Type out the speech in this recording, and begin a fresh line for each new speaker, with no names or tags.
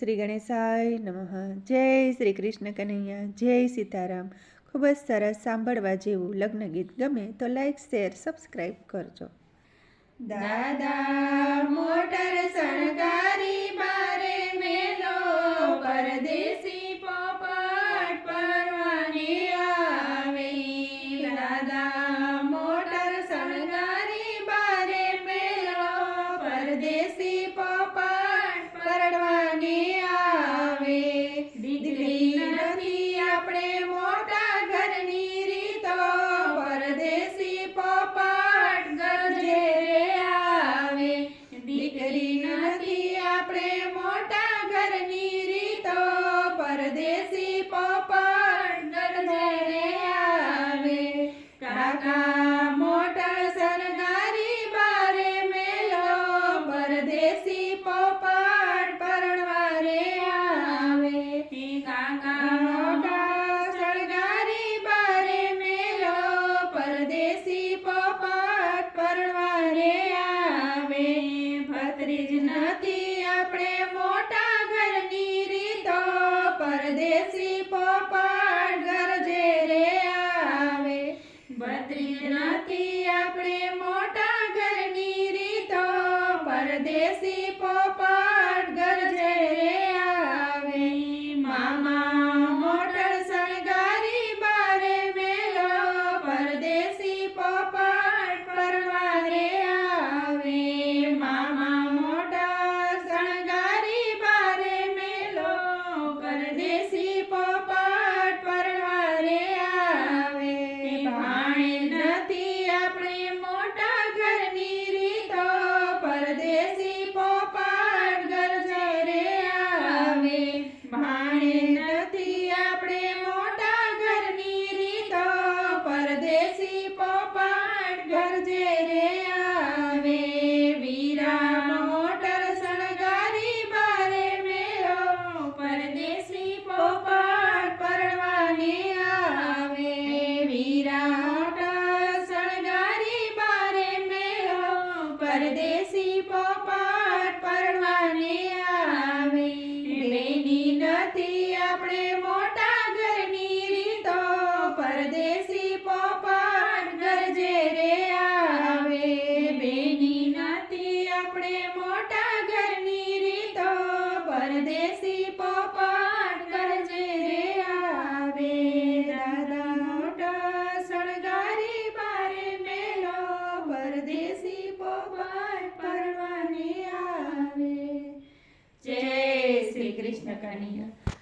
શ્રી ગણેશાય નમઃ. જય શ્રી કૃષ્ણ કનૈયા. જય સીતારામ. ખૂબ જ સરસ સાંભળવા જેવું લગ્ન ગીત ગમે તો લાઈક શેર સબસ્ક્રાઈબ કરજો. દાદા, મોટર શણગારી પોપટ ગરજે રે આવે. દીકરી નથી આપણે મોટા ઘરની રીતો. પરદેશી પોપટ ગરજે આવે. કાકા પોપટ પરણવા રે આવે. ભત્રીજ નથી આપણે મોટા ઘરની રીતો પરદેશી પોપટ ગરજે રે આવે. ભત્રીજ નથી આપણે મોટા ઘરની રીતો પરદેશી પોપટ નથી આપણે મોટા ઘરની રીતો પરદેશી પોપાટ ઘર જે રે આવે વીરા મોટર શણગારી બારે મેળો પરદેશી પોપાટ પરણવાને આવે વીરા મોટર શણગારી બારે મેળો પરદેશી પોપટ પરદેશી પોપટ કરજે રે આવે. દાદા મોટા શણગારી બારે મેલો. પરદેશી પોપટ પરવાની આવે. જય શ્રી કૃષ્ણ કનૈયા.